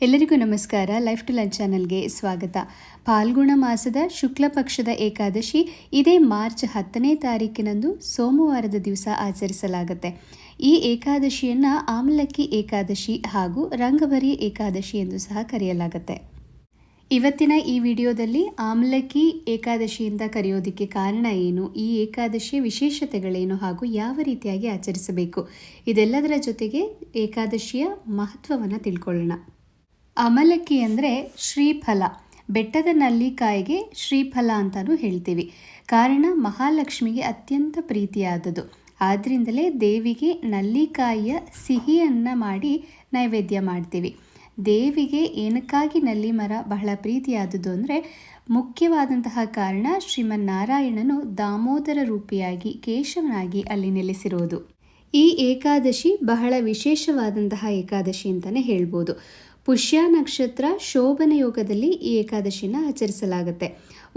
ಎಲ್ಲರಿಗೂ ನಮಸ್ಕಾರ. Life to lunch ಚಾನಲ್ಗೆ ಸ್ವಾಗತ. ಫಾಲ್ಗುಣ ಮಾಸದ ಶುಕ್ಲ ಪಕ್ಷದ ಏಕಾದಶಿ ಇದೇ ಮಾರ್ಚ್ ಹತ್ತನೇ ತಾರೀಕಿನಂದು ಸೋಮವಾರದ ದಿವಸ ಆಚರಿಸಲಾಗುತ್ತೆ. ಈ ಏಕಾದಶಿಯನ್ನು ಆಮ್ಲಕ್ಕಿ ಏಕಾದಶಿ ಹಾಗೂ ರಂಗಭರಿ ಏಕಾದಶಿ ಎಂದು ಸಹ ಕರೆಯಲಾಗುತ್ತೆ. ಇವತ್ತಿನ ಈ ವಿಡಿಯೋದಲ್ಲಿ ಆಮ್ಲಕ್ಕಿ ಏಕಾದಶಿಯಿಂದ ಕರೆಯೋದಕ್ಕೆ ಕಾರಣ ಏನು, ಈ ಏಕಾದಶಿಯ ವಿಶೇಷತೆಗಳೇನು ಹಾಗೂ ಯಾವ ರೀತಿಯಾಗಿ ಆಚರಿಸಬೇಕು, ಇದೆಲ್ಲದರ ಜೊತೆಗೆ ಏಕಾದಶಿಯ ಮಹತ್ವವನ್ನು ತಿಳ್ಕೊಳ್ಳೋಣ. ಅಮಲಕ್ಕಿ ಅಂದರೆ ಶ್ರೀಫಲ. ಬೆಟ್ಟದ ನಲ್ಲಿಕಾಯಿಗೆ ಶ್ರೀಫಲ ಅಂತಲೂ ಹೇಳ್ತೀವಿ. ಕಾರಣ, ಮಹಾಲಕ್ಷ್ಮಿಗೆ ಅತ್ಯಂತ ಪ್ರೀತಿಯಾದದು ಆದ್ದರಿಂದಲೇ ದೇವಿಗೆ ನಲ್ಲಿಕಾಯಿಯ ಸಿಹಿಯನ್ನು ಮಾಡಿ ನೈವೇದ್ಯ ಮಾಡ್ತೀವಿ. ದೇವಿಗೆ ಏನಕ್ಕಾಗಿ ನಲ್ಲಿ ಮರ ಬಹಳ ಪ್ರೀತಿಯಾದದ್ದು ಅಂದರೆ, ಮುಖ್ಯವಾದಂತಹ ಕಾರಣ ಶ್ರೀಮನ್ನಾರಾಯಣನು ದಾಮೋದರ ರೂಪಿಯಾಗಿ ಕೇಶವನಾಗಿ ಅಲ್ಲಿ ನೆಲೆಸಿರೋದು. ಈ ಏಕಾದಶಿ ಬಹಳ ವಿಶೇಷವಾದಂತಹ ಏಕಾದಶಿ ಅಂತಲೇ ಹೇಳ್ಬೋದು. ಪುಷ್ಯ ನಕ್ಷತ್ರ ಶೋಭನ ಯೋಗದಲ್ಲಿ ಈ ಏಕಾದಶಿನ ಆಚರಿಸಲಾಗುತ್ತೆ.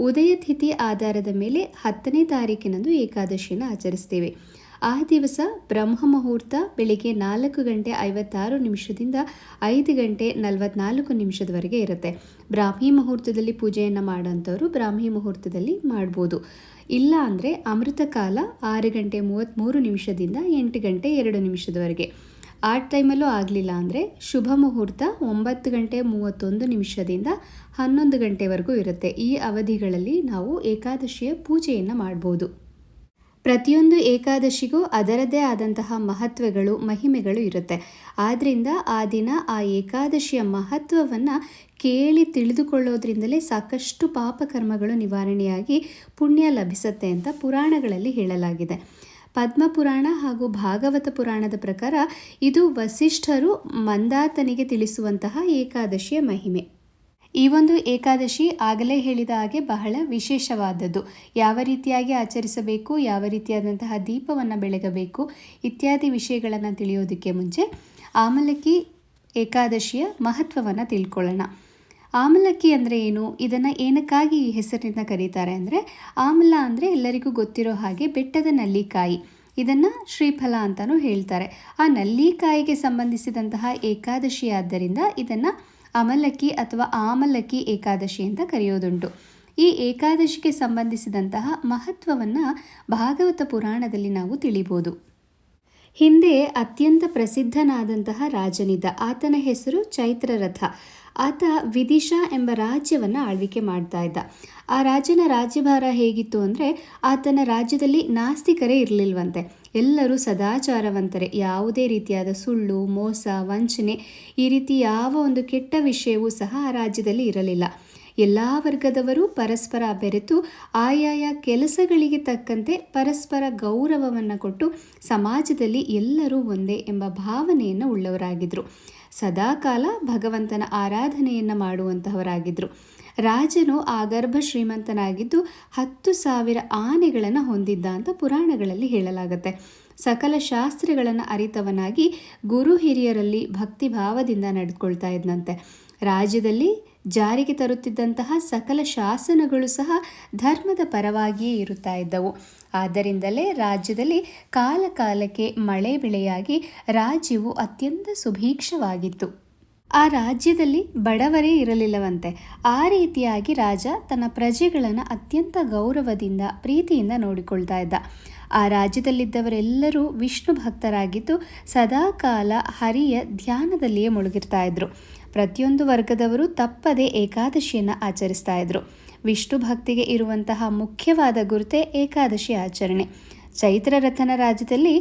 ಉದಯ ತಿಥಿ ಆಧಾರದ ಮೇಲೆ ಹತ್ತನೇ ತಾರೀಕಿನಂದು ಏಕಾದಶಿನ ಆಚರಿಸ್ತೀವಿ. ಆ ದಿವಸ ಬ್ರಹ್ಮ ಮುಹೂರ್ತ ಬೆಳಿಗ್ಗೆ ನಾಲ್ಕು ಗಂಟೆ ಐವತ್ತಾರು ನಿಮಿಷದಿಂದ ಐದು ಗಂಟೆ ನಲವತ್ನಾಲ್ಕು ನಿಮಿಷದವರೆಗೆ ಇರುತ್ತೆ. ಬ್ರಾಹ್ಮಿ ಮುಹೂರ್ತದಲ್ಲಿ ಪೂಜೆಯನ್ನು ಮಾಡೋಂಥವ್ರು ಬ್ರಾಹ್ಮಿ ಮುಹೂರ್ತದಲ್ಲಿ ಮಾಡ್ಬೋದು. ಇಲ್ಲ ಅಂದರೆ ಅಮೃತ ಕಾಲ ಆರು ಗಂಟೆ ಮೂವತ್ತ್ಮೂರು ನಿಮಿಷದಿಂದ ಎಂಟು ಗಂಟೆ ಎರಡು ನಿಮಿಷದವರೆಗೆ. ಆ ಟೈಮಲ್ಲೂ ಆಗಲಿಲ್ಲ ಅಂದರೆ ಶುಭ ಮುಹೂರ್ತ ಒಂಬತ್ತು ಗಂಟೆ ಮೂವತ್ತೊಂದು ನಿಮಿಷದಿಂದ ಹನ್ನೊಂದು ಗಂಟೆವರೆಗೂ ಇರುತ್ತೆ. ಈ ಅವಧಿಗಳಲ್ಲಿ ನಾವು ಏಕಾದಶಿಯ ಪೂಜೆಯನ್ನು ಮಾಡ್ಬೋದು. ಪ್ರತಿಯೊಂದು ಏಕಾದಶಿಗೂ ಅದರದೇ ಆದಂತಹ ಮಹತ್ವಗಳು, ಮಹಿಮೆಗಳು ಇರುತ್ತೆ. ಆದ್ದರಿಂದ ಆ ದಿನ ಆ ಏಕಾದಶಿಯ ಮಹತ್ವವನ್ನು ಕೇಳಿ ತಿಳಿದುಕೊಳ್ಳೋದ್ರಿಂದಲೇ ಸಾಕಷ್ಟು ಪಾಪಕರ್ಮಗಳು ನಿವಾರಣೆಯಾಗಿ ಪುಣ್ಯ ಲಭಿಸುತ್ತೆ ಅಂತ ಪುರಾಣಗಳಲ್ಲಿ ಹೇಳಲಾಗಿದೆ. ಪದ್ಮಪುರಾಣ ಹಾಗೂ ಭಾಗವತ ಪುರಾಣದ ಪ್ರಕಾರ ಇದು ವಸಿಷ್ಠರು ಮಂದಾತನಿಗೆ ತಿಳಿಸುವಂತಹ ಏಕಾದಶಿಯ ಮಹಿಮೆ. ಈ ಒಂದು ಏಕಾದಶಿ ಆಗಲೇ ಹೇಳಿದ ಹಾಗೆ ಬಹಳ ವಿಶೇಷವಾದದ್ದು. ಯಾವ ರೀತಿಯಾಗಿ ಆಚರಿಸಬೇಕು, ಯಾವ ರೀತಿಯಾದಂತಹ ದೀಪವನ್ನು ಬೆಳಗಬೇಕು ಇತ್ಯಾದಿ ವಿಷಯಗಳನ್ನು ತಿಳಿಯೋದಕ್ಕೆ ಮುಂಚೆ ಆಮಲಕ್ಕಿ ಏಕಾದಶಿಯ ಮಹತ್ವವನ್ನು ತಿಳ್ಕೊಳ್ಳೋಣ. ಆಮಲಕ್ಕಿ ಅಂದರೆ ಏನು? ಇದನ್ನು ಏನಕ್ಕಾಗಿ ಈ ಹೆಸರಿನಿಂದ ಕರೀತಾರೆ ಅಂದರೆ ಆಮಲ ಅಂದರೆ ಎಲ್ಲರಿಗೂ ಗೊತ್ತಿರೋ ಹಾಗೆ ಬೆಟ್ಟದ ನಲ್ಲಿಕಾಯಿ. ಇದನ್ನು ಶ್ರೀಫಲ ಅಂತಲೂ ಹೇಳ್ತಾರೆ. ಆ ನಲ್ಲಿಕಾಯಿಗೆ ಸಂಬಂಧಿಸಿದಂತಹ ಏಕಾದಶಿ ಆದ್ದರಿಂದ ಇದನ್ನು ಅಮಲಕ್ಕಿ ಅಥವಾ ಆಮಲಕ್ಕಿ ಏಕಾದಶಿ ಅಂತ ಕರೆಯೋದುಂಟು. ಈ ಏಕಾದಶಿಗೆ ಸಂಬಂಧಿಸಿದಂತಹ ಮಹತ್ವವನ್ನು ಭಾಗವತ ಪುರಾಣದಲ್ಲಿ ನಾವು ತಿಳಿಬೋದು. ಹಿಂದೆ ಅತ್ಯಂತ ಪ್ರಸಿದ್ಧನಾದಂತಹ ರಾಜನಿದ್ದ. ಆತನ ಹೆಸರು ಚೈತ್ರರಥ. ಆತ ವಿದಿಶಾ ಎಂಬ ರಾಜ್ಯವನ್ನು ಆಳ್ವಿಕೆ ಮಾಡ್ತಾ ಇದ್ದ. ಆ ರಾಜನ ರಾಜ್ಯಭಾರ ಹೇಗಿತ್ತು ಅಂದರೆ ಆತನ ರಾಜ್ಯದಲ್ಲಿ ನಾಸ್ತಿಕರೇ ಇರಲಿಲ್ವಂತೆ. ಎಲ್ಲರೂ ಸದಾಚಾರವಂತರೆ. ಯಾವುದೇ ರೀತಿಯಾದ ಸುಳ್ಳು, ಮೋಸ, ವಂಚನೆ ಈ ರೀತಿ ಯಾವ ಒಂದು ಕೆಟ್ಟ ವಿಷಯವೂ ಸಹ ಆ ರಾಜ್ಯದಲ್ಲಿ ಇರಲಿಲ್ಲ. ಎಲ್ಲ ವರ್ಗದವರು ಪರಸ್ಪರ ಬೆರೆತು ಆಯಾಯ ಕೆಲಸಗಳಿಗೆ ತಕ್ಕಂತೆ ಪರಸ್ಪರ ಗೌರವವನ್ನು ಕೊಟ್ಟು ಸಮಾಜದಲ್ಲಿ ಎಲ್ಲರೂ ಒಂದೇ ಎಂಬ ಭಾವನೆಯನ್ನು ಉಳ್ಳವರಾಗಿದ್ದರು ಸದಾಕಾಲ ಭಗವಂತನ ಆರಾಧನೆಯನ್ನು ಮಾಡುವಂತಹವರಾಗಿದ್ದರು ರಾಜನು ಆಗರ್ಭ ಶ್ರೀಮಂತನಾಗಿದ್ದು ಹತ್ತು ಸಾವಿರ ಆನೆಗಳನ್ನು ಹೊಂದಿದ್ದ ಅಂತ ಪುರಾಣಗಳಲ್ಲಿ ಹೇಳಲಾಗುತ್ತೆ. ಸಕಲ ಶಾಸ್ತ್ರಗಳನ್ನು ಅರಿತವನಾಗಿ ಗುರು ಹಿರಿಯರಲ್ಲಿ ಭಕ್ತಿ ಭಾವದಿಂದ ನಡೆದುಕೊಳ್ತಾ ಇದ್ದಂತೆ ರಾಜ್ಯದಲ್ಲಿ ಜಾರಿಗೆ ತರುತ್ತಿದ್ದಂತಹ ಸಕಲ ಶಾಸನಗಳು ಸಹ ಧರ್ಮದ ಪರವಾಗಿಯೇ ಇರುತ್ತಾ ಇದ್ದವು. ಆದ್ದರಿಂದಲೇ ರಾಜ್ಯದಲ್ಲಿ ಕಾಲ ಕಾಲಕ್ಕೆ ಮಳೆ ಬೆಳೆಯಾಗಿ ರಾಜ್ಯವು ಅತ್ಯಂತ ಸುಭೀಕ್ಷವಾಗಿತ್ತು. ಆ ರಾಜ್ಯದಲ್ಲಿ ಬಡವರೇ ಇರಲಿಲ್ಲವಂತೆ. ಆ ರೀತಿಯಾಗಿ ರಾಜ ತನ್ನ ಪ್ರಜೆಗಳನ್ನು ಅತ್ಯಂತ ಗೌರವದಿಂದ, ಪ್ರೀತಿಯಿಂದ ನೋಡಿಕೊಳ್ತಾ ಇದ್ದ. ಆ ರಾಜ್ಯದಲ್ಲಿದ್ದವರೆಲ್ಲರೂ ವಿಷ್ಣು ಭಕ್ತರಾಗಿದ್ದು ಸದಾಕಾಲ ಹರಿಯ ಧ್ಯಾನದಲ್ಲಿಯೇ ಮುಳುಗಿರ್ತಾ ಇದ್ರು. ಪ್ರತಿಯೊಂದು ವರ್ಗದವರು ತಪ್ಪದೇ ಏಕಾದಶಿಯನ್ನು ಆಚರಿಸ್ತಾ ಇದ್ರು. ವಿಷ್ಣು ಭಕ್ತಿಗೆ ಇರುವಂತಹ ಮುಖ್ಯವಾದ ಗುರುತೆ ಏಕಾದಶಿ ಆಚರಣೆ. ಚೈತ್ರ ರಥನ ರಾಜ್ಯದಲ್ಲಿ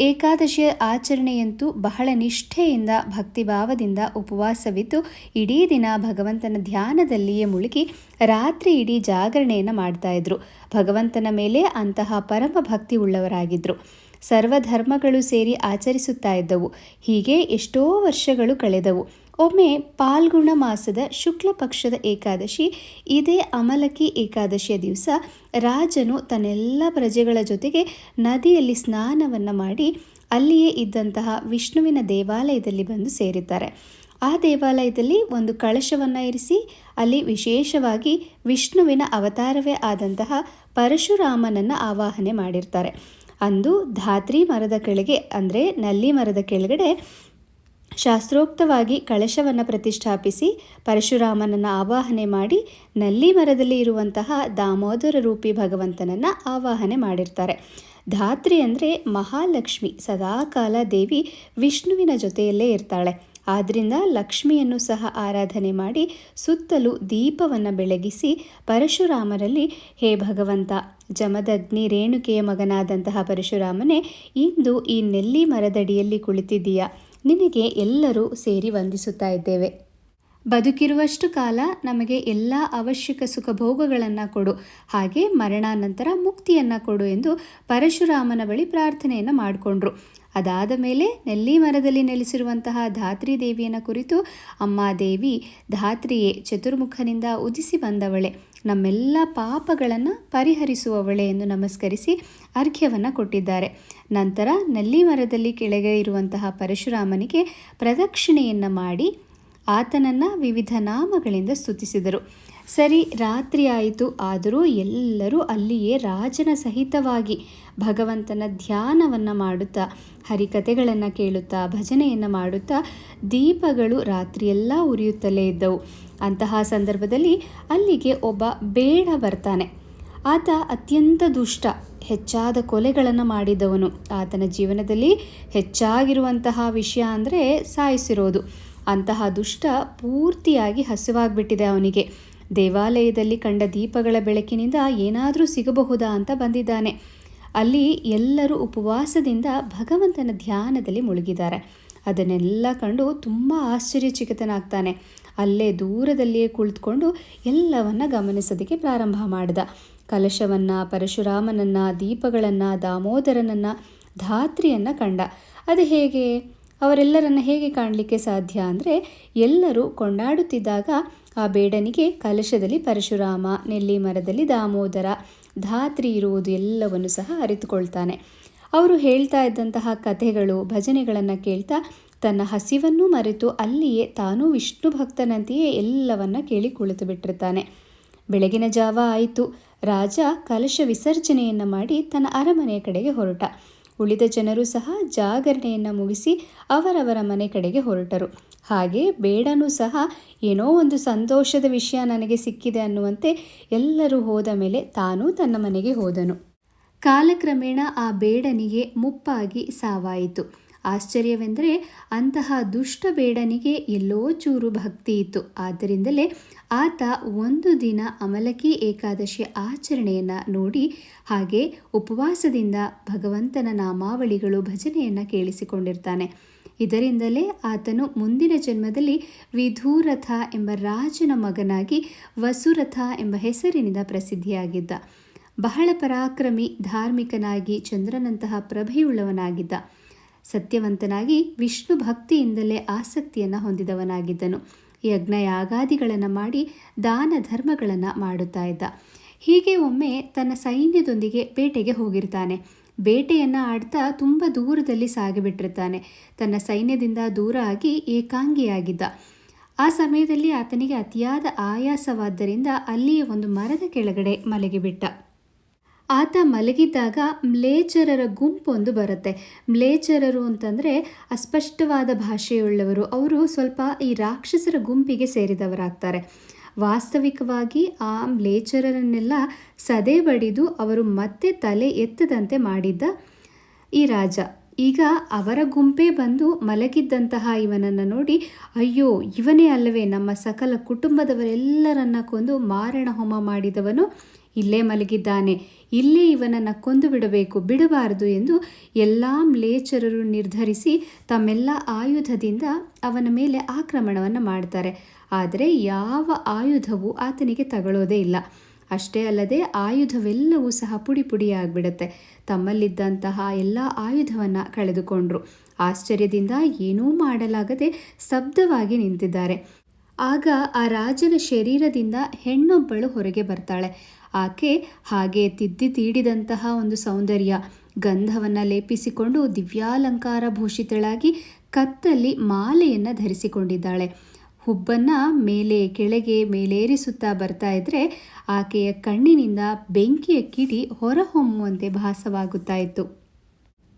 ಏಕಾದಶಿಯ ಆಚರಣೆಯಂತೂ ಬಹಳ ನಿಷ್ಠೆಯಿಂದ, ಭಕ್ತಿಭಾವದಿಂದ ಉಪವಾಸವಿದ್ದು, ಇಡೀ ದಿನ ಭಗವಂತನ ಧ್ಯಾನದಲ್ಲಿಯೇ ಮುಳುಗಿ ರಾತ್ರಿ ಇಡೀ ಜಾಗರಣೆಯನ್ನು ಮಾಡ್ತಾ ಇದ್ರು. ಭಗವಂತನ ಮೇಲೆ ಅಂತಹ ಪರಮ ಭಕ್ತಿ ಉಳ್ಳವರಾಗಿದ್ದರು ಸರ್ವಧರ್ಮಗಳು ಸೇರಿ ಆಚರಿಸುತ್ತಾ ಇದ್ದವು. ಹೀಗೆ ಎಷ್ಟೋ ವರ್ಷಗಳು ಕಳೆದವು. ಒಮ್ಮೆ ಪಾಲ್ಗುಣ ಮಾಸದ ಶುಕ್ಲ ಪಕ್ಷದ ಏಕಾದಶಿ, ಇದೇ ಅಮಲಕಿ ಏಕಾದಶಿಯ ದಿವಸ ರಾಜನು ತನ್ನೆಲ್ಲ ಪ್ರಜೆಗಳ ಜೊತೆಗೆ ನದಿಯಲ್ಲಿ ಸ್ನಾನವನ್ನು ಮಾಡಿ ಅಲ್ಲಿಯೇ ಇದ್ದಂತಹ ವಿಷ್ಣುವಿನ ದೇವಾಲಯದಲ್ಲಿ ಬಂದು ಸೇರಿದ್ದಾರೆ. ಆ ದೇವಾಲಯದಲ್ಲಿ ಒಂದು ಕಳಶವನ್ನು ಇರಿಸಿ, ಅಲ್ಲಿ ವಿಶೇಷವಾಗಿ ವಿಷ್ಣುವಿನ ಅವತಾರವೇ ಆದಂತಹ ಪರಶುರಾಮನನ್ನು ಆವಾಹನೆ ಮಾಡಿರ್ತಾರೆ. ಅಂದು ಧಾತ್ರಿ ಮರದ ಕೆಳಗೆ, ಅಂದರೆ ನಲ್ಲಿ ಮರದ ಕೆಳಗಡೆ ಶಾಸ್ತ್ರೋಕ್ತವಾಗಿ ಕಳಶವನ್ನು ಪ್ರತಿಷ್ಠಾಪಿಸಿ ಪರಶುರಾಮನನ್ನು ಆವಾಹನೆ ಮಾಡಿ ನಲ್ಲಿ ಮರದಲ್ಲಿ ಇರುವಂತಹ ದಾಮೋದರ ರೂಪಿ ಭಗವಂತನನ್ನು ಆವಾಹನೆ ಮಾಡಿರ್ತಾರೆ. ಧಾತ್ರಿ ಅಂದರೆ ಮಹಾಲಕ್ಷ್ಮಿ, ಸದಾಕಾಲ ದೇವಿ ವಿಷ್ಣುವಿನ ಜೊತೆಯಲ್ಲೇ ಇರ್ತಾಳೆ. ಆದ್ದರಿಂದ ಲಕ್ಷ್ಮಿಯನ್ನು ಸಹ ಆರಾಧನೆ ಮಾಡಿ ಸುತ್ತಲೂ ದೀಪವನ್ನು ಬೆಳಗಿಸಿ ಪರಶುರಾಮರಲ್ಲಿ, ಹೇ ಭಗವಂತ, ಜಮದಗ್ನಿ ರೇಣುಕೆಯ ಮಗನಾದಂತಹ ಪರಶುರಾಮನೇ, ಇಂದು ಈ ನೆಲ್ಲಿ ಮರದಡಿಯಲ್ಲಿ ಕುಳಿತಿದ್ದೀಯಾ? ನಿನಗೆ ಎಲ್ಲರೂ ಸೇರಿ ವಂದಿಸುತ್ತಾ ಇದ್ದೇವೆ. ಬದುಕಿರುವಷ್ಟು ಕಾಲ ನಮಗೆ ಎಲ್ಲ ಅವಶ್ಯಕ ಸುಖಭೋಗಗಳನ್ನು ಕೊಡು. ಹಾಗೆ ಮರಣಾನಂತರ ಮುಕ್ತಿಯನ್ನು ಕೊಡು ಎಂದು ಪರಶುರಾಮನ ಬಳಿ ಪ್ರಾರ್ಥನೆಯನ್ನು ಮಾಡಿಕೊಂಡ್ರು. ಅದಾದ ಮೇಲೆ ನೆಲ್ಲಿ ಮರದಲ್ಲಿ ನೆಲೆಸಿರುವಂತಹ ಧಾತ್ರಿ ದೇವಿಯನ್ನು ಕುರಿತು ಅಮ್ಮಾದೇವಿ ಧಾತ್ರಿಯೇ ಚತುರ್ಮುಖನಿಂದ ಉದಿಸಿ ಬಂದವಳೆ. ನಮ್ಮೆಲ್ಲ ಪಾಪಗಳನ್ನು ಪರಿಹರಿಸುವವಳೆ ಎಂದು ನಮಸ್ಕರಿಸಿ ಅರ್ಘ್ಯವನ್ನು ಕೊಟ್ಟಿದ್ದಾರೆ. ನಂತರ ನಲ್ಲಿ ಮರದಲ್ಲಿ ಕೆಳಗೆ ಇರುವಂತಹ ಪರಶುರಾಮನಿಗೆ ಪ್ರದಕ್ಷಿಣೆಯನ್ನು ಮಾಡಿ ಆತನನ್ನು ವಿವಿಧ ನಾಮಗಳಿಂದ ಸ್ತುತಿಸಿದರು. ಸರಿ, ರಾತ್ರಿ ಆಯಿತು. ಆದರೂ ಎಲ್ಲರೂ ಅಲ್ಲಿಯೇ ರಾಜನ ಸಹಿತವಾಗಿ ಭಗವಂತನ ಧ್ಯಾನವನ್ನು ಮಾಡುತ್ತಾ, ಹರಿಕಥೆಗಳನ್ನು ಕೇಳುತ್ತಾ, ಭಜನೆಯನ್ನು ಮಾಡುತ್ತಾ, ದೀಪಗಳು ರಾತ್ರಿಯೆಲ್ಲ ಉರಿಯುತ್ತಲೇ ಇದ್ದವು. ಅಂತಹ ಸಂದರ್ಭದಲ್ಲಿ ಅಲ್ಲಿಗೆ ಒಬ್ಬ ಬೇಡ ಬರ್ತಾನೆ. ಆತ ಅತ್ಯಂತ ದುಷ್ಟ, ಹೆಚ್ಚಾದ ಕೊಲೆಗಳನ್ನು ಮಾಡಿದವನು. ಆತನ ಜೀವನದಲ್ಲಿ ಹೆಚ್ಚಾಗಿರುವಂತಹ ವಿಷಯ ಅಂದರೆ ಸಾಯಿಸಿರೋದು. ಅಂತಹ ದುಷ್ಟ ಪೂರ್ತಿಯಾಗಿ ಹಸಿವಾಗ್ಬಿಟ್ಟಿದೆ ಅವನಿಗೆ. ದೇವಾಲಯದಲ್ಲಿ ಕಂಡ ದೀಪಗಳ ಬೆಳಕಿನಿಂದ ಏನಾದರೂ ಸಿಗಬಹುದಾ ಅಂತ ಬಂದಿದ್ದಾನೆ. ಅಲ್ಲಿ ಎಲ್ಲರೂ ಉಪವಾಸದಿಂದ ಭಗವಂತನ ಧ್ಯಾನದಲ್ಲಿ ಮುಳುಗಿದ್ದಾರೆ. ಅದನ್ನೆಲ್ಲ ಕಂಡು ತುಂಬ ಆಶ್ಚರ್ಯಚಕಿತನಾಗ್ತಾನೆ. ಅಲ್ಲೇ ದೂರದಲ್ಲಿಯೇ ಕುಳಿತುಕೊಂಡು ಎಲ್ಲವನ್ನ ಗಮನಿಸೋದಕ್ಕೆ ಪ್ರಾರಂಭ ಮಾಡಿದ. ಕಲಶವನ್ನು, ಪರಶುರಾಮನನ್ನು, ದೀಪಗಳನ್ನು, ದಾಮೋದರನನ್ನು, ಧಾತ್ರಿಯನ್ನು ಕಂಡ. ಅದು ಹೇಗೆ? ಅವರೆಲ್ಲರನ್ನು ಹೇಗೆ ಕಾಣಲಿಕ್ಕೆ ಸಾಧ್ಯ ಅಂದರೆ ಎಲ್ಲರೂ ಕೊಂಡಾಡುತ್ತಿದ್ದಾಗ ಆ ಬೇಡನಿಗೆ ಕಲಶದಲ್ಲಿ ಪರಶುರಾಮ, ನೆಲ್ಲಿ ಮರದಲ್ಲಿ ದಾಮೋದರ, ಧಾತ್ರಿ ಇರುವುದು ಎಲ್ಲವನ್ನು ಸಹ ಅರಿತುಕೊಳ್ತಾನೆ. ಅವರು ಹೇಳ್ತಾ ಇದ್ದಂತಹ ಕಥೆಗಳು, ಭಜನೆಗಳನ್ನು ಕೇಳ್ತಾ ತನ್ನ ಹಸಿವನ್ನು ಮರೆತು ಅಲ್ಲಿಯೇ ತಾನೂ ವಿಷ್ಣು ಭಕ್ತನಂತೆಯೇ ಎಲ್ಲವನ್ನ ಕೇಳಿ ಕುಳಿತು ಬಿಟ್ಟಿರ್ತಾನೆ. ಬೆಳಗಿನ ಜಾವ ಆಯಿತು. ರಾಜ ಕಲಶ ವಿಸರ್ಜನೆಯನ್ನು ಮಾಡಿ ತನ್ನ ಅರಮನೆಯ ಕಡೆಗೆ ಹೊರಟ. ಉಳಿದ ಜನರು ಸಹ ಜಾಗರಣೆಯನ್ನು ಮುಗಿಸಿ ಅವರವರ ಮನೆ ಕಡೆಗೆ ಹೊರಟರು. ಹಾಗೆ ಬೇಡನೂ ಸಹ ಏನೋ ಒಂದು ಸಂತೋಷದ ವಿಷಯ ನನಗೆ ಸಿಕ್ಕಿದೆ ಅನ್ನುವಂತೆ ಎಲ್ಲರೂ ಹೋದ ಮೇಲೆ ತಾನೂ ತನ್ನ ಮನೆಗೆ ಹೋದನು. ಕಾಲಕ್ರಮೇಣ ಆ ಬೇಡನಿಗೆ ಮುಪ್ಪಾಗಿ ಸಾವಾಯಿತು. ಆಶ್ಚರ್ಯವೆಂದರೆ ಅಂತಹ ದುಷ್ಟ ಬೇಡನಿಗೆ ಎಲ್ಲೋ ಚೂರು ಭಕ್ತಿ ಇತ್ತು. ಆದ್ದರಿಂದಲೇ ಆತ ಒಂದು ದಿನ ಅಮಲಕಿ ಏಕಾದಶಿ ಆಚರಣೆಯನ್ನು ನೋಡಿ ಹಾಗೆ ಉಪವಾಸದಿಂದ ಭಗವಂತನ ನಾಮಾವಳಿಗಳು ಭಜನೆಯನ್ನು ಕೇಳಿಸಿಕೊಂಡಿರ್ತಾನೆ. ಇದರಿಂದಲೇ ಆತನು ಮುಂದಿನ ಜನ್ಮದಲ್ಲಿ ವಿಧೂರಥ ಎಂಬ ರಾಜನ ಮಗನಾಗಿ ವಸುರಥ ಎಂಬ ಹೆಸರಿನಿಂದ ಪ್ರಸಿದ್ಧಿಯಾಗಿದ್ದ. ಬಹಳ ಪರಾಕ್ರಮಿ, ಧಾರ್ಮಿಕನಾಗಿ ಚಂದ್ರನಂತಹ ಪ್ರಭೆಯುಳ್ಳವನಾಗಿದ್ದ. ಸತ್ಯವಂತನಾಗಿ ವಿಷ್ಣು ಭಕ್ತಿಯಿಂದಲೇ ಆಸಕ್ತಿಯನ್ನು ಹೊಂದಿದವನಾಗಿದ್ದನು. ಯಜ್ಞ ಯಾಗಾದಿಗಳನ್ನು ಮಾಡಿ ದಾನ ಧರ್ಮಗಳನ್ನು ಮಾಡುತ್ತಾ ಇದ್ದ. ಹೀಗೆ ಒಮ್ಮೆ ತನ್ನ ಸೈನ್ಯದೊಂದಿಗೆ ಬೇಟೆಗೆ ಹೋಗಿರ್ತಾನೆ. ಬೇಟೆಯನ್ನು ಆಡ್ತಾ ತುಂಬ ದೂರದಲ್ಲಿ ಸಾಗಿಬಿಟ್ಟಿರ್ತಾನೆ. ತನ್ನ ಸೈನ್ಯದಿಂದ ದೂರ ಆಗಿ ಏಕಾಂಗಿಯಾಗಿದ್ದ. ಆ ಸಮಯದಲ್ಲಿ ಆತನಿಗೆ ಅತಿಯಾದ ಆಯಾಸವಾದ್ದರಿಂದ ಅಲ್ಲಿಯೇ ಒಂದು ಮರದ ಕೆಳಗಡೆ ಮಲಗಿಬಿಟ್ಟ. ಆತ ಮಲಗಿದ್ದಾಗ ಮ್ಲೇಚರರ ಗುಂಪೊಂದು ಬರುತ್ತೆ. ಮ್ಲೇಚರರು ಅಂತಂದರೆ ಅಸ್ಪಷ್ಟವಾದ ಭಾಷೆಯುಳ್ಳವರು. ಅವರು ಸ್ವಲ್ಪ ಈ ರಾಕ್ಷಸರ ಗುಂಪಿಗೆ ಸೇರಿದವರಾಗ್ತಾರೆ. ವಾಸ್ತವಿಕವಾಗಿ ಆ ಮ್ಲೇಚರರನ್ನೆಲ್ಲ ಸದೆ ಬಡಿದು ಅವರು ಮತ್ತೆ ತಲೆ ಎತ್ತದಂತೆ ಮಾಡಿದ್ದ ಈ ರಾಜ. ಈಗ ಅವರ ಗುಂಪೇ ಬಂದು ಮಲಗಿದ್ದಂತಹ ಇವನನ್ನು ನೋಡಿ, ಅಯ್ಯೋ, ಇವನೇ ಅಲ್ಲವೇ ನಮ್ಮ ಸಕಲ ಕುಟುಂಬದವರೆಲ್ಲರನ್ನ ಕೊಂದು ಮಾರಣ ಹೋಮ ಮಾಡಿದವನು ಇಲ್ಲೇ ಮಲಗಿದ್ದಾನೆ. ಇಲ್ಲೇ ಇವನನ್ನು ಕೊಂದು ಬಿಡಬೇಕು, ಬಿಡಬಾರದು ಎಂದು ಎಲ್ಲ ಮ್ಲೇಚರರು ನಿರ್ಧರಿಸಿ ತಮ್ಮೆಲ್ಲ ಆಯುಧದಿಂದ ಅವನ ಮೇಲೆ ಆಕ್ರಮಣವನ್ನು ಮಾಡ್ತಾರೆ. ಆದರೆ ಯಾವ ಆಯುಧವೂ ಆತನಿಗೆ ತಗೊಳ್ಳೋದೇ ಇಲ್ಲ. ಅಷ್ಟೇ ಅಲ್ಲದೆ ಆಯುಧವೆಲ್ಲವೂ ಸಹ ಪುಡಿ ಪುಡಿಯಾಗ್ಬಿಡುತ್ತೆ. ತಮ್ಮಲ್ಲಿದ್ದಂತಹ ಎಲ್ಲ ಆಯುಧವನ್ನು ಕಳೆದುಕೊಂಡ್ರು. ಆಶ್ಚರ್ಯದಿಂದ ಏನೂ ಮಾಡಲಾಗದೆ ಸ್ತಬ್ಧವಾಗಿ ನಿಂತಿದ್ದಾರೆ. ಆಗ ಆ ರಾಜನ ಶರೀರದಿಂದ ಹೆಣ್ಣೊಬ್ಬಳು ಹೊರಗೆ ಬರ್ತಾಳೆ. ಆಕೆ ಹಾಗೆ ತಿದ್ದಿ ತೀಡಿದಂತಹ ಒಂದು ಸೌಂದರ್ಯ. ಗಂಧವನ್ನು ಲೇಪಿಸಿಕೊಂಡು ದಿವ್ಯಾಲಂಕಾರ ಭೂಷಿತಳಾಗಿ ಕತ್ತಲ್ಲಿ ಮಾಲೆಯನ್ನು ಧರಿಸಿಕೊಂಡಿದ್ದಾಳೆ. ಹುಬ್ಬನ್ನ ಮೇಲೆ ಕೆಳಗೆ ಮೇಲೇರಿಸುತ್ತಾ ಬರ್ತಾ ಇದ್ದರೆ ಆಕೆಯ ಕಣ್ಣಿನಿಂದ ಬೆಂಕಿಯ ಕಿಡಿ ಹೊರಹೊಮ್ಮುವಂತೆ ಭಾಸವಾಗುತ್ತಾ ಇತ್ತು.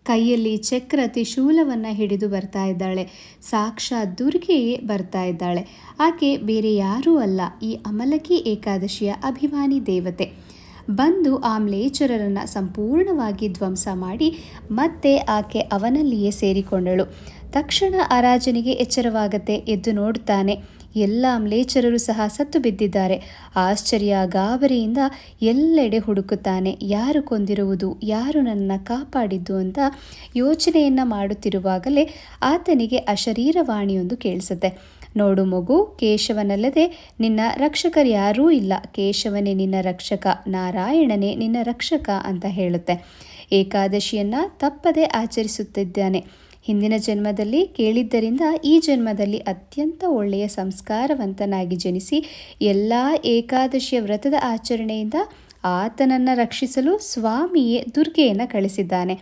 ಕೈಯಲ್ಲಿ ಚಕ್ರ ತ್ರಿಶೂಲವನ್ನು ಹಿಡಿದು ಬರ್ತಾ ಇದ್ದಾಳೆ. ಸಾಕ್ಷಾ ದುರ್ಗೆಯೇ ಬರ್ತಾ ಇದ್ದಾಳೆ. ಆಕೆ ಬೇರೆ ಯಾರೂ ಅಲ್ಲ, ಈ ಅಮಲಕಿ ಏಕಾದಶಿಯ ಅಭಿಮಾನಿ ದೇವತೆ. ಬಂದು ಆ ಮ್ಲೇಚರರನ್ನು ಸಂಪೂರ್ಣವಾಗಿ ಧ್ವಂಸ ಮಾಡಿ ಮತ್ತೆ ಆಕೆ ಅವನಲ್ಲಿಯೇ ಸೇರಿಕೊಂಡಳು. ತಕ್ಷಣ ಆ ರಾಜನಿಗೆ ಎಚ್ಚರವಾಗತ್ತೆ ಎದ್ದು ನೋಡುತ್ತಾನೆ ಎಲ್ಲ ಮ್ಲೇಚರರು ಸಹ ಸತ್ತು ಬಿದ್ದಿದ್ದಾರೆ. ಆಶ್ಚರ್ಯ ಗಾಬರಿಯಿಂದ ಎಲ್ಲೆಡೆ ಹುಡುಕುತ್ತಾನೆ. ಯಾರು ಕೊಂದಿರುವುದು, ಯಾರು ನನ್ನ ಕಾಪಾಡಿದ್ದು ಅಂತ ಯೋಚನೆಯನ್ನು ಮಾಡುತ್ತಿರುವಾಗಲೇ ಆತನಿಗೆ ಅಶರೀರವಾಣಿಯೊಂದು ಕೇಳಿಸುತ್ತೆ. ನೋಡು ಮಗು, ಕೇಶವನಲ್ಲದೆ ನಿನ್ನ ರಕ್ಷಕರು ಯಾರೂ ಇಲ್ಲ. ಕೇಶವನೇ ನಿನ್ನ ರಕ್ಷಕ, ನಾರಾಯಣನೇ ನಿನ್ನ ರಕ್ಷಕ ಅಂತ ಹೇಳುತ್ತೆ. ಏಕಾದಶಿಯನ್ನು ತಪ್ಪದೆ ಆಚರಿಸುತ್ತಿದ್ದಾನೆ. ಹಿಂದಿನ ಜನ್ಮದಲ್ಲಿ ಕೇಳಿದ್ದರಿಂದ ಈ ಜನ್ಮದಲ್ಲಿ ಅತ್ಯಂತ ಒಳ್ಳೆಯ ಸಂಸ್ಕಾರವಂತನಾಗಿ ಜನಿಸಿ ಎಲ್ಲ ಏಕಾದಶಿಯ ವ್ರತದ ಆಚರಣೆಯಿಂದ ಆತನನ್ನು ರಕ್ಷಿಸಲು ಸ್ವಾಮಿಯೇ ದುರ್ಗೆಯನ್ನು ಕಳಿಸಿದ್ದಾನೆ.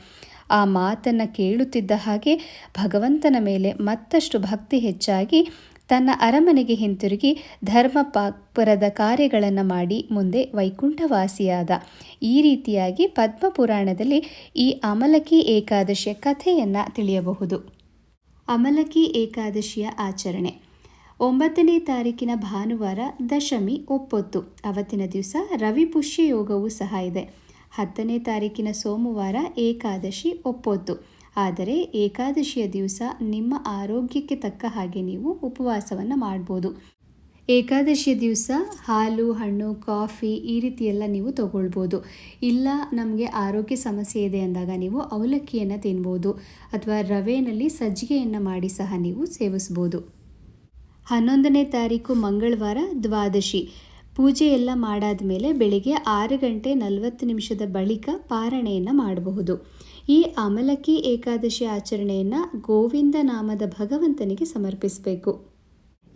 ಆ ಮಾತನ್ನು ಕೇಳುತ್ತಿದ್ದ ಹಾಗೆ ಭಗವಂತನ ಮೇಲೆ ಮತ್ತಷ್ಟು ಭಕ್ತಿ ಹೆಚ್ಚಾಗಿ ತನ್ನ ಅರಮನೆಗೆ ಹಿಂತಿರುಗಿ ಧರ್ಮ ಕಾರ್ಯಗಳನ್ನು ಮಾಡಿ ಮುಂದೆ ವೈಕುಂಠವಾಸಿಯಾದ. ಈ ರೀತಿಯಾಗಿ ಪದ್ಮಪುರಾಣದಲ್ಲಿ ಈ ಅಮಲಕಿ ಏಕಾದಶಿಯ ಕಥೆಯನ್ನು ತಿಳಿಯಬಹುದು. ಅಮಲಕಿ ಏಕಾದಶಿಯ ಆಚರಣೆ. ಒಂಬತ್ತನೇ ತಾರೀಕಿನ ಭಾನುವಾರ ದಶಮಿ ಒಪ್ಪೊತ್ತು. ಅವತ್ತಿನ ದಿವಸ ರವಿ ಪುಷ್ಯ ಯೋಗವೂ ಸಹ ಇದೆ. ಹತ್ತನೇ ತಾರೀಕಿನ ಸೋಮವಾರ ಏಕಾದಶಿ ಒಪ್ಪೊತ್ತು. ಆದರೆ ಏಕಾದಶಿಯ ದಿವಸ ನಿಮ್ಮ ಆರೋಗ್ಯಕ್ಕೆ ತಕ್ಕ ಹಾಗೆ ನೀವು ಉಪವಾಸವನ್ನು ಮಾಡ್ಬೋದು. ಏಕಾದಶಿಯ ದಿವಸ ಹಾಲು, ಹಣ್ಣು, ಕಾಫಿ ಈ ರೀತಿ ಎಲ್ಲ ನೀವು ತಗೊಳ್ಬೋದು. ಇಲ್ಲ, ನಮಗೆ ಆರೋಗ್ಯ ಸಮಸ್ಯೆ ಇದೆ ಅಂದಾಗ ನೀವು ಅವಲಕ್ಕಿಯನ್ನು ತಿನ್ಬೋದು ಅಥವಾ ರವೆನಲ್ಲಿ ಸಜ್ಜಿಗೆಯನ್ನು ಮಾಡಿ ಸಹ ನೀವು ಸೇವಿಸ್ಬೋದು. ಹನ್ನೊಂದನೇ ತಾರೀಕು ಮಂಗಳವಾರ ದ್ವಾದಶಿ. ಪೂಜೆ ಎಲ್ಲ ಮಾಡಾದ ಮೇಲೆ ಬೆಳಿಗ್ಗೆ ಆರು ಗಂಟೆ ನಲವತ್ತು ನಿಮಿಷದ ಬಳಿಕ ಪಾರಣೆಯನ್ನು ಮಾಡಬಹುದು. ಈ ಅಮಲಕಿ ಏಕಾದಶಿ ಆಚರಣೆಯನ್ನು ಗೋವಿಂದ ನಾಮದ ಭಗವಂತನಿಗೆ ಸಮರ್ಪಿಸಬೇಕು.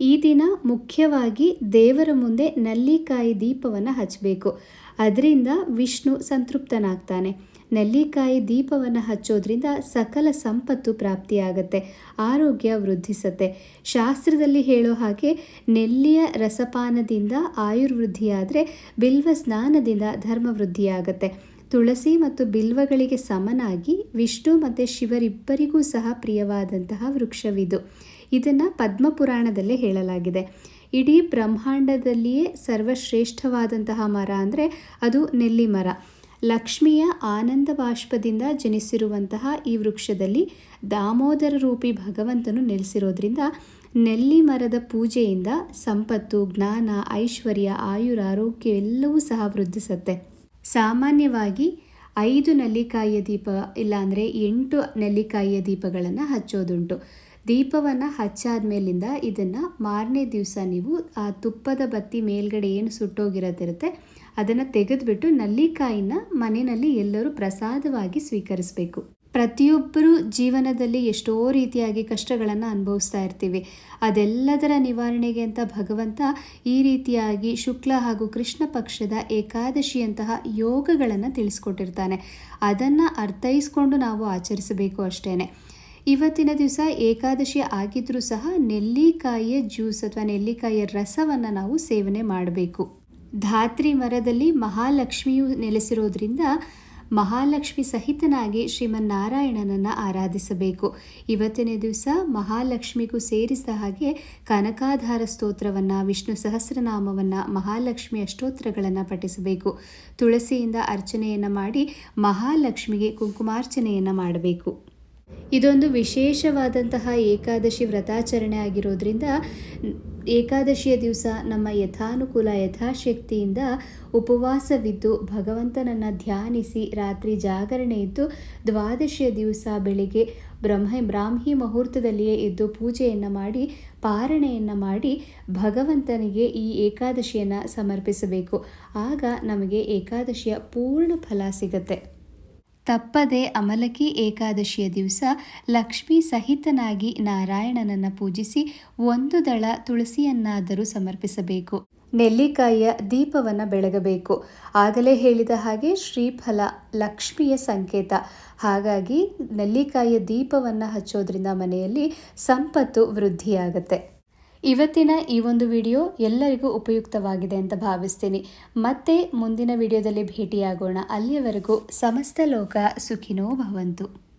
ಈ ದಿನ ಮುಖ್ಯವಾಗಿ ದೇವರ ಮುಂದೆ ನಲ್ಲಿಕಾಯಿ ದೀಪವನ್ನು ಹಚ್ಚಬೇಕು ಅದರಿಂದ ವಿಷ್ಣು ಸಂತೃಪ್ತನಾಗ್ತಾನೆ. ನೆಲ್ಲಿಕಾಯಿ ದೀಪವನ್ನು ಹಚ್ಚೋದ್ರಿಂದ ಸಕಲ ಸಂಪತ್ತು ಪ್ರಾಪ್ತಿಯಾಗತ್ತೆ, ಆರೋಗ್ಯ ವೃದ್ಧಿಸತ್ತೆ. ಶಾಸ್ತ್ರದಲ್ಲಿ ಹೇಳೋ ಹಾಗೆ ನೆಲ್ಲಿಯ ರಸಪಾನದಿಂದ ಆಯುರ್ವೃದ್ಧಿಯಾದರೆ ಬಿಲ್ವ ಸ್ನಾನದಿಂದ ಧರ್ಮ ವೃದ್ಧಿಯಾಗತ್ತೆ ತುಳಸಿ ಮತ್ತು ಬಿಲ್ವಗಳಿಗೆ ಸಮನಾಗಿ ವಿಷ್ಣು ಮತ್ತು ಶಿವರಿಬ್ಬರಿಗೂ ಸಹ ಪ್ರಿಯವಾದಂತಹ ವೃಕ್ಷವಿದು. ಇದನ್ನು ಪದ್ಮಪುರಾಣದಲ್ಲೇ ಹೇಳಲಾಗಿದೆ. ಇಡೀ ಬ್ರಹ್ಮಾಂಡದಲ್ಲಿಯೇ ಸರ್ವಶ್ರೇಷ್ಠವಾದಂತಹ ಮರ ಅಂದರೆ ಅದು ನೆಲ್ಲಿ ಮರ. ಲಕ್ಷ್ಮಿಯ ಆನಂದ ಬಾಷ್ಪದಿಂದ ಜನಿಸಿರುವಂತಹ ಈ ವೃಕ್ಷದಲ್ಲಿ ದಾಮೋದರ ರೂಪಿ ಭಗವಂತನು ನೆಲೆಸಿರೋದ್ರಿಂದ ನೆಲ್ಲಿ ಮರದ ಪೂಜೆಯಿಂದ ಸಂಪತ್ತು, ಜ್ಞಾನ, ಐಶ್ವರ್ಯ, ಆಯುರ, ಆರೋಗ್ಯ ಎಲ್ಲವೂ ಸಹ ವೃದ್ಧಿಸುತ್ತೆ. ಸಾಮಾನ್ಯವಾಗಿ ಐದು ನೆಲ್ಲಿಕಾಯಿಯ ದೀಪ ಇಲ್ಲಾಂದರೆ ಎಂಟು ನೆಲ್ಲಿಕಾಯಿಯ ದೀಪಗಳನ್ನು ಹಚ್ಚೋದುಂಟು. ದೀಪವನ್ನು ಹಚ್ಚಾದ ಮೇಲಿಂದ ಇದನ್ನು ಮಾರನೇ ದಿವಸ ನೀವು ಆ ತುಪ್ಪದ ಬತ್ತಿ ಮೇಲ್ಗಡೆ ಏನು ಸುಟ್ಟೋಗಿರೋದಿರುತ್ತೆ, ಅದನ್ನು ತೆಗೆದುಬಿಟ್ಟು ನಲ್ಲಿಕಾಯಿನ ಮನೆಯಲ್ಲಿ ಎಲ್ಲರೂ ಪ್ರಸಾದವಾಗಿ ಸ್ವೀಕರಿಸಬೇಕು. ಪ್ರತಿಯೊಬ್ಬರು ಜೀವನದಲ್ಲಿ ಎಷ್ಟೋ ರೀತಿಯಾಗಿ ಕಷ್ಟಗಳನ್ನು ಅನುಭವಿಸ್ತಾ ಇರ್ತೀವಿ. ಅದೆಲ್ಲದರ ನಿವಾರಣೆಗೆ ಅಂತ ಭಗವಂತ ಈ ರೀತಿಯಾಗಿ ಶುಕ್ಲ ಹಾಗೂ ಕೃಷ್ಣ ಪಕ್ಷದ ಏಕಾದಶಿಯಂತಹ ಯೋಗಗಳನ್ನು ತಿಳಿಸ್ಕೊಟ್ಟಿರ್ತಾನೆ. ಅದನ್ನು ಅರ್ಥೈಸ್ಕೊಂಡು ನಾವು ಆಚರಿಸಬೇಕು ಅಷ್ಟೇ ಇವತ್ತಿನ ದಿವಸ ಏಕಾದಶಿ ಆಗಿದ್ದರೂ ಸಹ ನೆಲ್ಲಿಕಾಯಿಯ ಜ್ಯೂಸ್ ಅಥವಾ ನೆಲ್ಲಿಕಾಯಿಯ ರಸವನ್ನು ನಾವು ಸೇವನೆ ಮಾಡಬೇಕು. ಧಾತ್ರಿ ಮರದಲ್ಲಿ ಮಹಾಲಕ್ಷ್ಮಿಯು ನೆಲೆಸಿರೋದ್ರಿಂದ ಮಹಾಲಕ್ಷ್ಮಿ ಸಹಿತನಾಗಿ ಶ್ರೀಮನ್ನಾರಾಯಣನನ್ನು ಆರಾಧಿಸಬೇಕು. ಇವತ್ತಿನ ದಿವಸ ಮಹಾಲಕ್ಷ್ಮಿಗೂ ಸೇರಿಸಿದ ಹಾಗೆ ಕನಕಾಧಾರ ಸ್ತೋತ್ರವನ್ನು, ವಿಷ್ಣು ಸಹಸ್ರನಾಮವನ್ನು, ಮಹಾಲಕ್ಷ್ಮಿ ಅಷ್ಟೋತ್ರಗಳನ್ನು ಪಠಿಸಬೇಕು. ತುಳಸಿಯಿಂದ ಅರ್ಚನೆಯನ್ನು ಮಾಡಿ ಮಹಾಲಕ್ಷ್ಮಿಗೆ ಕುಂಕುಮಾರ್ಚನೆಯನ್ನು ಮಾಡಬೇಕು. ಇದೊಂದು ವಿಶೇಷವಾದಂತಹ ಏಕಾದಶಿ ವ್ರತಾಚರಣೆ ಆಗಿರೋದ್ರಿಂದ ಏಕಾದಶಿಯ ದಿವಸ ನಮ್ಮ ಯಥಾನುಕೂಲ, ಯಥಾಶಕ್ತಿಯಿಂದ ಉಪವಾಸವಿದ್ದು ಭಗವಂತನನ್ನು ಧ್ಯಾನಿಸಿ ರಾತ್ರಿ ಜಾಗರಣೆ ಇದ್ದು ದ್ವಾದಶಿಯ ದಿವಸ ಬೆಳಿಗ್ಗೆ ಬ್ರಹ್ಮ, ಬ್ರಾಹ್ಮಿ ಮುಹೂರ್ತದಲ್ಲಿಯೇ ಎದ್ದು ಪೂಜೆಯನ್ನು ಮಾಡಿ, ಪಾರಣೆಯನ್ನು ಮಾಡಿ ಭಗವಂತನಿಗೆ ಈ ಏಕಾದಶಿಯನ್ನು ಸಮರ್ಪಿಸಬೇಕು. ಆಗ ನಮಗೆ ಏಕಾದಶಿಯ ಪೂರ್ಣ ಫಲ ಸಿಗತ್ತೆ. ತಪ್ಪದೆ ಅಮಲಕಿ ಏಕಾದಶಿಯ ದಿವಸ ಲಕ್ಷ್ಮೀ ಸಹಿತನಾಗಿ ನಾರಾಯಣನನ್ನು ಪೂಜಿಸಿ ಒಂದು ದಳ ತುಳಸಿಯನ್ನಾದರೂ ಸಮರ್ಪಿಸಬೇಕು. ನೆಲ್ಲಿಕಾಯಿಯ ದೀಪವನ್ನು ಬೆಳಗಬೇಕು. ಆಗಲೇ ಹೇಳಿದ ಹಾಗೆ ಶ್ರೀಫಲ ಲಕ್ಷ್ಮಿಯ ಸಂಕೇತ. ಹಾಗಾಗಿ ನೆಲ್ಲಿಕಾಯಿಯ ದೀಪವನ್ನು ಹಚ್ಚೋದ್ರಿಂದ ಮನೆಯಲ್ಲಿ ಸಂಪತ್ತು ವೃದ್ಧಿಯಾಗತ್ತೆ. ಇವತ್ತಿನ ಈ ಒಂದು ವಿಡಿಯೋ ಎಲ್ಲರಿಗೂ ಉಪಯುಕ್ತವಾಗಿದೆ ಅಂತ ಭಾವಿಸ್ತೀನಿ. ಮತ್ತೆ ಮುಂದಿನ ವಿಡಿಯೋದಲ್ಲಿ ಭೇಟಿಯಾಗೋಣ. ಅಲ್ಲಿಯವರೆಗೂ ಸಮಸ್ತ ಲೋಕ ಸುಖಿನೋ ಭವಂತು.